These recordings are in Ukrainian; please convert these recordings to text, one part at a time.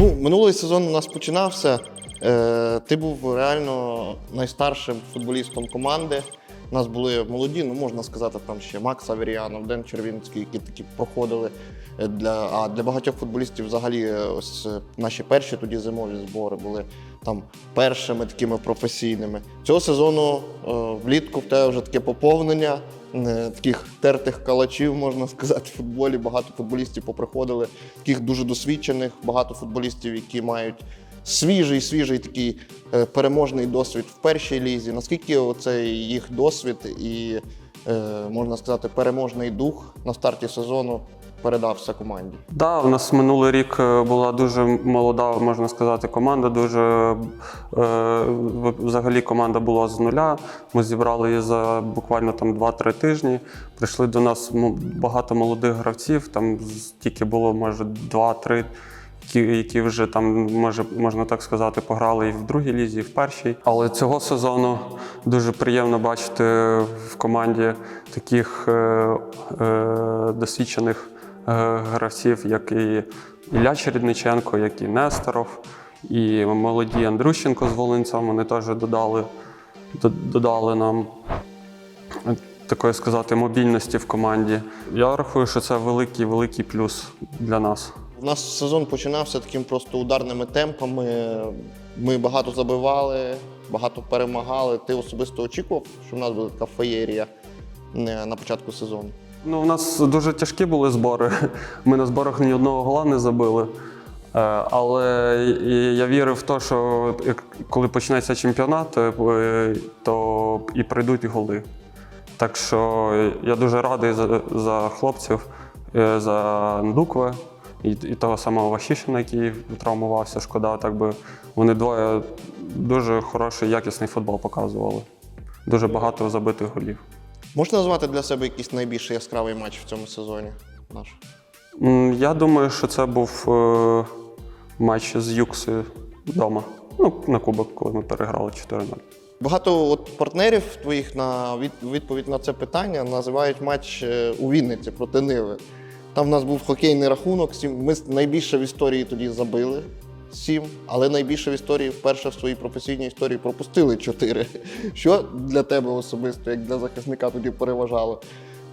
Ну, минулий сезон у нас починався. Е, ти був реально найстаршим футболістом команди. У нас були молоді, ну можна сказати, там ще Макс Аверіанов, Ден Червінський, які такі проходили. Е, Для, а для багатьох футболістів взагалі е, ось е, наші перші тоді зимові збори були там першими такими професійними. Цього сезону е, влітку в тебе вже таке поповнення е, таких тертих калачів, можна сказати, в футболі. Багато футболістів поприходили, таких дуже досвідчених, багато футболістів, які мають свіжий, свіжий такий е, переможний досвід в першій лізі. Наскільки оцей їх досвід і, можна сказати, переможний дух на старті сезону передався команді? Да, у нас минулий рік е, була дуже молода, можна сказати, команда. Дуже е, взагалі команда була з нуля. Ми зібрали її за буквально там 2-3 тижні. Прийшли до нас багато молодих гравців. Там тільки було може 2-3. Які, вже там може можна так сказати, пограли і в другій лізі, і в першій. Але цього сезону дуже приємно бачити в команді таких е, е, досвідчених гравців, як і Ілля Чередниченко, як і Несторов, і молоді Андрющенко з Волинцем. Вони теж додали, додали нам е, такої сказати мобільності в команді. Я рахую, що це великий великий плюс для нас. У нас сезон починався таким просто ударними темпами. Ми багато забивали, багато перемагали. Ти особисто очікував, що в нас буде така феєрія е, на початку сезону? Ну, у нас дуже тяжкі були збори. Ми на зборах ні одного гола не забили. Е, Але я вірив в те, що коли почнеться чемпіонат, е, то і прийдуть голи. Так що я дуже радий за, за хлопців, е, за Ndukwe і, і того самого Ващишина, який травмувався, шкода. Так би вони двоє дуже хороший, якісний футбол показували. Дуже багато забитих голів. Можна назвати для себе якийсь найбільш яскравий матч в цьому сезоні? Наш? Я думаю, що це був е, матч з Юксою вдома. Ну, на кубок, коли ми переграли 4-0. Багато от партнерів твоїх на від, відповідь на це питання називають матч е, у Вінниці проти Ниви. Там в нас був хокейний рахунок. Ми найбільше в історії тоді забили сім, але найбільше в історії вперше в своїй професійній історії пропустили чотири. Що для тебе особисто, як для захисника, тоді переважало?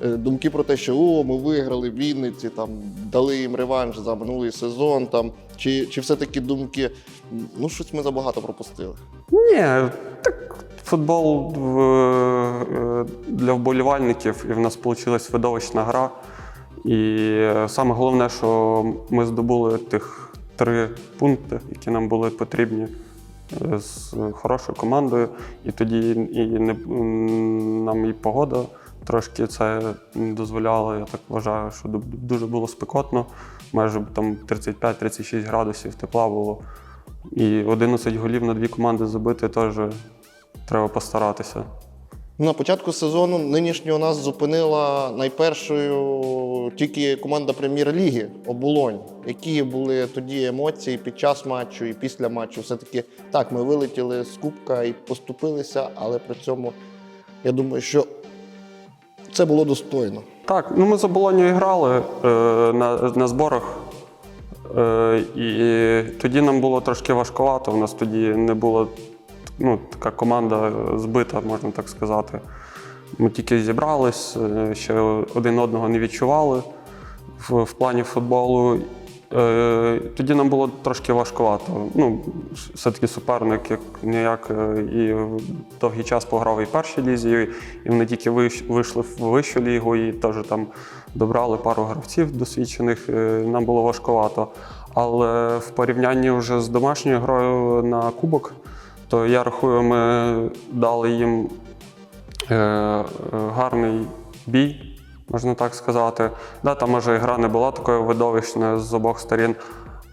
Е, Думки про те, що о, ми виграли в Вінниці, там дали їм реванш за минулий сезон. Там чи, чи все-таки думки, ну щось ми забагато пропустили. Ні, так футбол е, для вболівальників, і в нас вийшла видовищна гра. І е, саме головне, що ми здобули тих три пункти, які нам були потрібні е, з хорошою командою. І тоді і не, нам і погода трошки це дозволяла. Я так вважаю, що дуже було спекотно. Майже там 35-36 градусів тепла було. І 11 голів на дві команди забити теж треба постаратися. На початку сезону нинішнього нас зупинила найпершою тільки команда прем'єр-ліги Оболонь. Які були тоді емоції під час матчу і після матчу? Все-таки так, ми вилетіли з Кубка і поступилися, але при цьому я думаю, що це було достойно. Так, ну ми з оболонью грали е, на, на зборах. Е, і тоді нам було трошки важкувато. У нас тоді не було ну, така команда збита, можна так сказати. Ми тільки зібрались, е, ще один одного не відчували в, в плані футболу. Е, тоді нам було трошки важкувато. Ну, все-таки суперник як ніяк е, і довгий час пограв і в першій лізі, і вони тільки вийшли в вищу лігу і теж там добрали пару гравців досвідчених. Нам було важкувато. Але в порівнянні вже з домашньою грою на кубок, то я рахую, ми дали їм е, е, гарний бій, можна так сказати. Да, там може гра не була такою видовищною з обох сторін,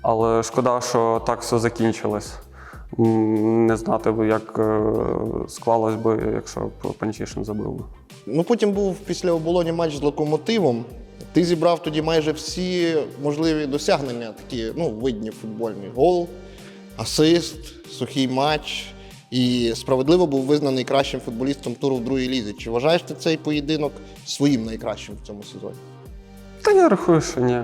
але шкода, що так все закінчилось. Не знати як е, склалось би, якщо б Панчишин забив би. Ну потім був після оболоні матч з локомотивом. Ти зібрав тоді майже всі можливі досягнення, такі ну, видні футбольні. Гол, асист, сухий матч. І справедливо був визнаний кращим футболістом туру в другій лізі. Чи вважаєш ти цей поєдинок своїм найкращим в цьому сезоні? Та я рахую, що ні.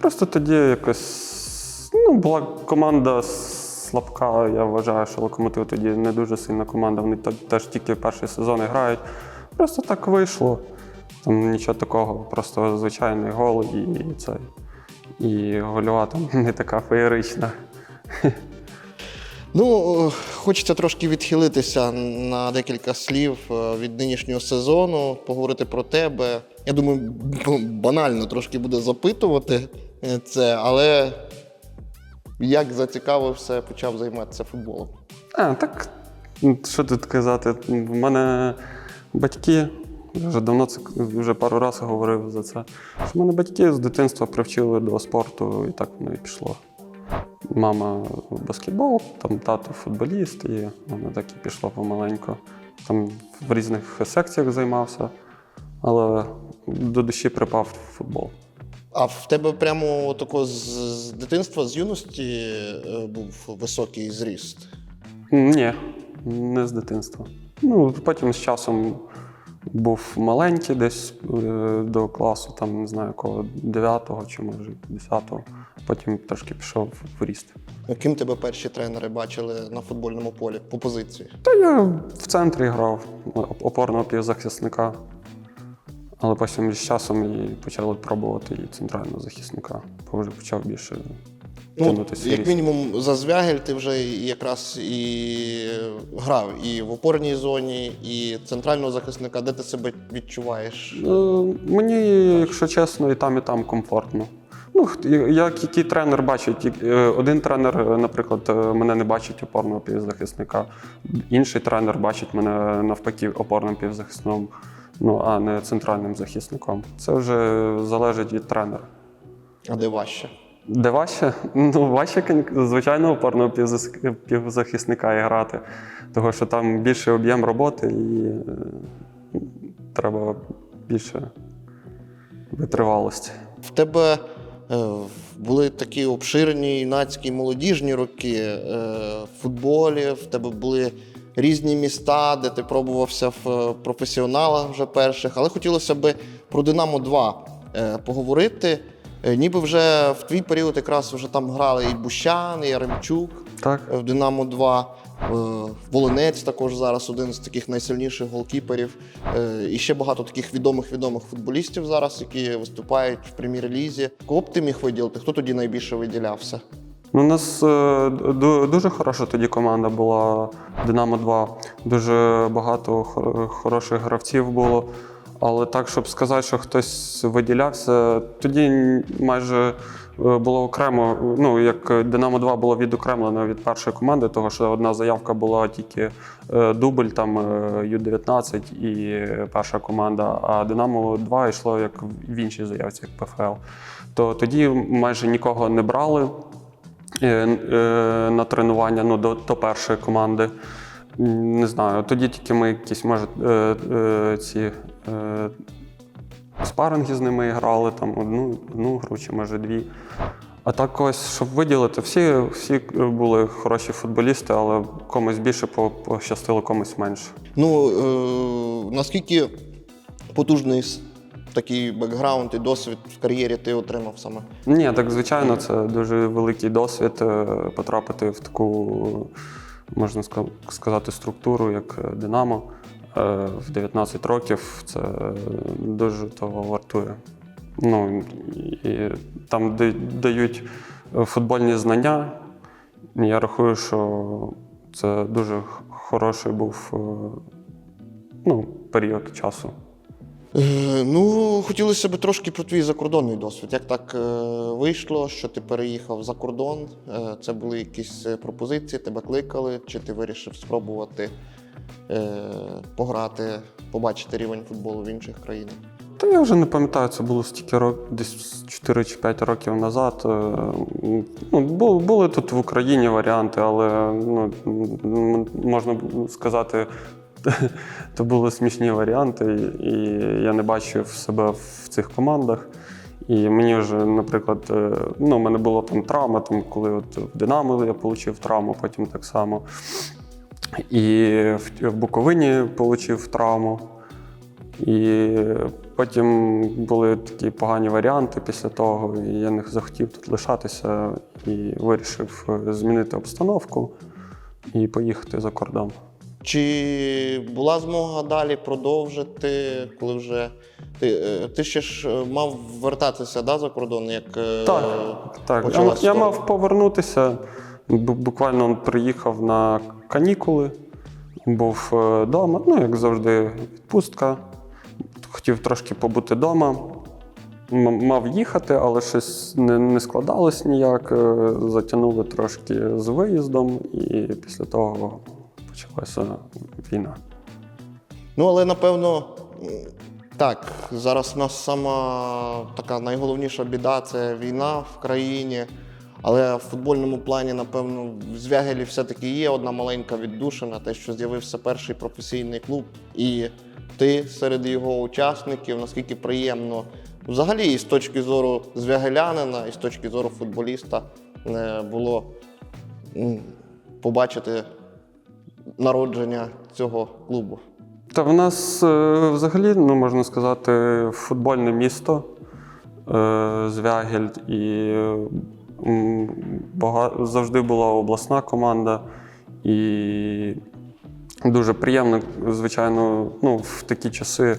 Просто тоді якось. Ну, була команда слабка. Я вважаю, що локомотив тоді не дуже сильна команда. Вони теж тільки перший сезон грають. Просто так вийшло. Там нічого такого, просто звичайний гол і це. І гольова там не така феєрична. Ну, хочеться трошки відхилитися на декілька слів е, від нинішнього сезону, поговорити про тебе. Я думаю, банально трошки буде запитувати е, це, але як зацікавився, почав займатися футболом. А, так, ну, що тут казати? В мене батьки, вже давно це вже пару разів говорив за це. В мене батьки з дитинства привчили до спорту, і так воно і пішло. Мама баскетбол, там тато футболіст, і воно так і пішло помаленьку. Там в різних секціях займався, але до душі припав футбол. А в тебе прямо тако з, дитинства, з юності е, був високий зріст. Ні, не з дитинства. Ну, потім з часом був маленький, десь е, до класу, там не знаю, якого 9-го чи може 10-го. Потім трошки пішов в ріст. Ким тебе перші тренери бачили на футбольному полі по позиції? Та я в центрі грав опорного півзахисника. Але потім з часом і почали пробувати і центрального захисника, бо вже почав більше Ну, як мінімум, за Звягель ти вже якраз і грав і в опорній зоні, і центрального захисника, де ти себе відчуваєш? Е, Мені, якщо чесно, і там, і там комфортно. Ну, як який тренер бачить, е, один тренер, е, наприклад, е, мене не бачить опорного півзахисника, інший тренер бачить мене навпаки опорним півзахисником, ну а не центральним захисником. Це вже залежить від тренера. А де важче? Де важче? Ну, важче, звичайно, опорного півзахисника і грати, тому що там більший об'єм роботи і треба більше витривалості. В тебе були такі обширні юнацькі молодіжні роки е, в футболі, в тебе були різні міста, де ти пробувався в е, професіоналах вже перших, але хотілося б про Динамо 2 е, поговорити. Е, Ніби вже в твій період якраз вже там грали і Бущан, і Яремчук Так. е, в Динамо 2. Е, Волонець також зараз один з таких найсильніших голкіперів. Е, І ще багато таких відомих відомих футболістів зараз, які виступають в прем'єр-лізі. Кого б ти міг виділити? Хто тоді найбільше виділявся? Ну, у нас е, дуже хороша тоді команда була Динамо 2. Дуже багато хороших гравців було. Але так, щоб сказати, що хтось виділявся, тоді майже було окремо. Ну, як Динамо 2 було відокремлено від першої команди, тому що одна заявка була тільки е, дубль, там е, Ю-19 і перша команда, а Динамо 2 йшло як в іншій заявці, як ПФЛ. То тоді майже нікого не брали е, е, на тренування ну, до, до першої команди. Не знаю, тоді тільки ми якісь, може, е, е, ці е, спаринги з ними грали, там одну, одну гру чи може дві. А так ось, щоб виділити, всі, всі були хороші футболісти, але комусь більше пощастило, комусь менше. Ну е, наскільки потужний такий бекграунд і досвід в кар'єрі ти отримав саме? Ні, так звичайно, це дуже великий досвід е, потрапити в таку, можна сказати, структуру, як е, Динамо. Е, В 19 років це дуже того вартує. Ну, і там да- дають футбольні знання. Я рахую, що це дуже хороший був е, ну, період часу. Е, ну, хотілося б трошки про твій закордонний досвід. Як так вийшло, що ти переїхав за кордон? Це були якісь пропозиції, тебе кликали, чи ти вирішив спробувати пограти, побачити рівень футболу в інших країнах? Та я вже не пам'ятаю, це було стільки років, десь 4 чи 5 років назад. Е, Ну, бу- були тут в Україні варіанти, але ну, можна сказати, то були смішні варіанти, і я не бачив себе в цих командах. І мені вже, наприклад, е, ну, у мене була там травма, там, коли от в Динамо я отримав травму, потім так само. І в, в Буковині отримав травму. І потім були такі погані варіанти після того, і я не захотів тут лишатися і вирішив е, змінити обстановку і поїхати за кордон. Чи була змога далі продовжити, коли вже ти, е, ти ще ж е, мав вертатися да, за кордон, як Так, так. Я, я мав повернутися. Бу- Буквально приїхав на канікули, був вдома, ну, як завжди, відпустка. Хотів трошки побути вдома. Мав їхати, але щось не, не складалось ніяк. е, Затягнули трошки з виїздом, і після того почалася війна. Ну, але напевно, так, зараз у нас сама така найголовніша біда це війна в країні. Але в футбольному плані, напевно, в Звягелі все-таки є одна маленька віддушина, те, що з'явився перший професійний клуб, і ти серед його учасників, наскільки приємно взагалі і з точки зору звягелянина, і з точки зору футболіста е, було побачити народження цього клубу. Та в нас е, взагалі, ну можна сказати, футбольне місто е, Звягель, і завжди була обласна команда. І дуже приємно, звичайно, ну, в такі часи,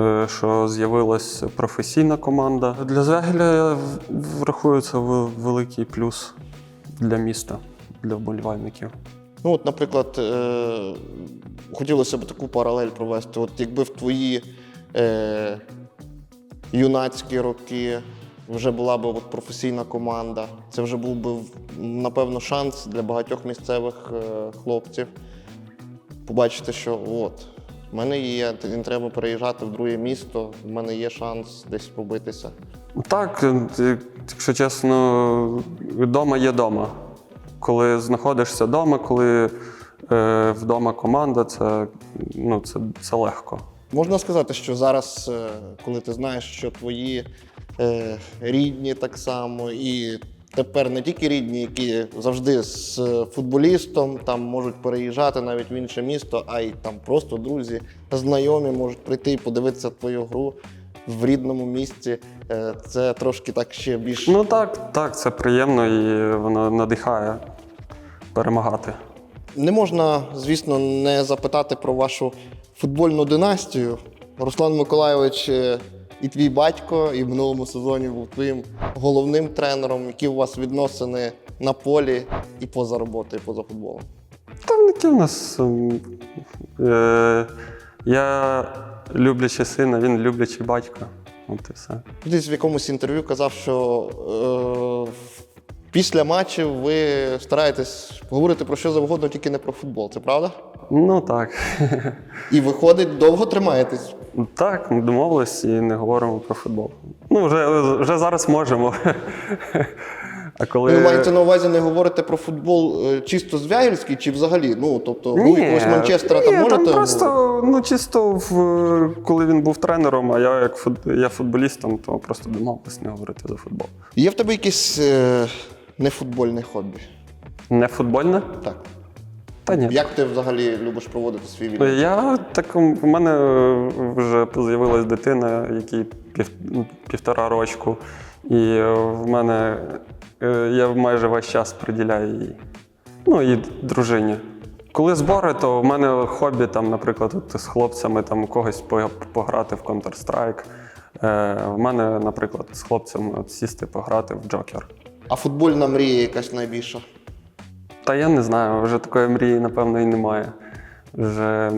е, що з'явилась професійна команда. Для Звягеля я врахую це великий плюс для міста, для вболівальників. Ну, от, наприклад, е, хотілося б таку паралель провести. От якби в твої е, юнацькі роки вже була б професійна команда, це вже був би, напевно, шанс для багатьох місцевих е, хлопців побачити, що от, в мене є, не треба переїжджати в друге місто, в мене є шанс десь побитися. Так, е, якщо чесно, вдома є дома. Коли знаходишся вдома, коли е, вдома команда, це, ну, це, це легко. Можна сказати, що зараз, е, коли ти знаєш, що твої рідні так само, і тепер не тільки рідні, які завжди з е, футболістом там можуть переїжджати навіть в інше місто, а й там просто друзі, знайомі можуть прийти і подивитися твою гру в рідному місці. Е, це трошки так ще більш Ну так, так, це приємно і воно надихає перемагати. Не можна, звісно, не запитати про вашу футбольну династію. Руслан Миколайович е, і твій батько, і в минулому сезоні був твоїм головним тренером. Які у вас відносини на полі і поза роботою, і поза футболом? Там які в нас. ем, Е, я люблячий сина, він люблячий батько. От і все. Десь в якомусь інтерв'ю казав, що е, після матчів ви стараєтесь говорити про що завгодно, тільки не про футбол. Це правда? Ну так. І виходить, довго тримаєтесь. Так, ми домовились і не говоримо про футбол. Ну, вже, вже зараз можемо. А коли... Ви маєте на увазі не говорите про футбол е, чисто звягельський чи взагалі? Ну, тобто, гру якогось Манчестера ні, там можете? Там просто, ну, чисто в, коли він був тренером, а я як фут, я футболістом, то просто домовились не говорити за футбол. Є в тебе якесь е, нефутбольне хобі? Не футбольне? Так. Та ні. Як ти взагалі любиш проводити свій вільний? Я так, в мене вже з'явилась дитина, якій пів, півтора рочку, і в мене е, я майже весь час приділяю їй. Ну і дружині. Коли збори, то в мене хобі, там, наприклад, от з хлопцями там у когось пограти в Counter-Strike. Е, в мене, наприклад, з хлопцями от сісти пограти в Джокер. А футбольна мрія якась найбільша? Та я не знаю, вже такої мрії, напевно, і немає. Вже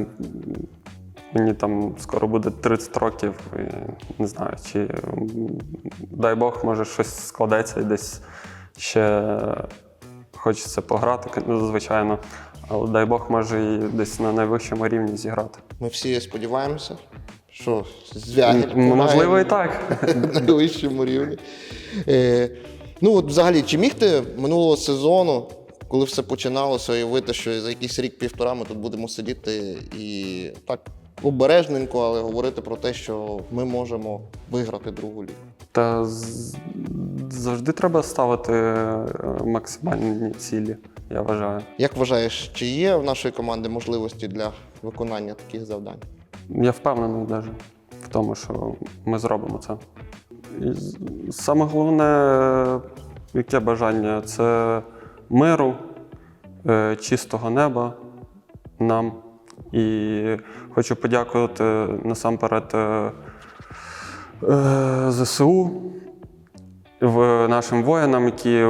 мені там скоро буде 30 років, і не знаю, чи дай Бог, може щось складеться і десь ще хочеться пограти, ну, звичайно. Але дай Бог, може і десь на найвищому рівні зіграти. Ми всі сподіваємося, що звягель Можливо, і так. на найвищому рівні. Ну, от взагалі, чи міг ти минулого сезону, коли все починалося, уявити, що за якийсь рік-півтора ми тут будемо сидіти і так обережненько, але говорити про те, що ми можемо виграти другу лігу? Та завжди треба ставити е, максимальні цілі, я вважаю. Як вважаєш, чи є в нашої команди можливості для виконання таких завдань? Я впевнений навіть в тому, що ми зробимо це. Саме головне, яке бажання це миру, е, чистого неба нам. І хочу подякувати насамперед е, е, ЗСУ, нашим воїнам, які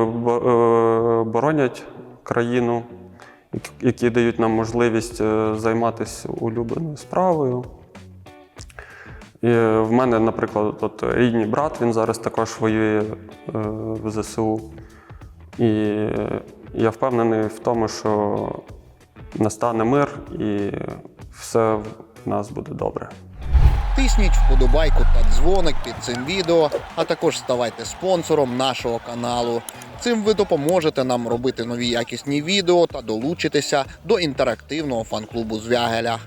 боронять країну, які- дають нам можливість займатися улюбленою справою. І в мене, наприклад, от рідний брат, він зараз також воює е, в ЗСУ. І я впевнений в тому, що настане мир і все в нас буде добре. Тисніть вподобайку та дзвоник під цим відео, а також ставайте спонсором нашого каналу. Цим ви допоможете нам робити нові якісні відео та долучитися до інтерактивного фан-клубу Звягеля.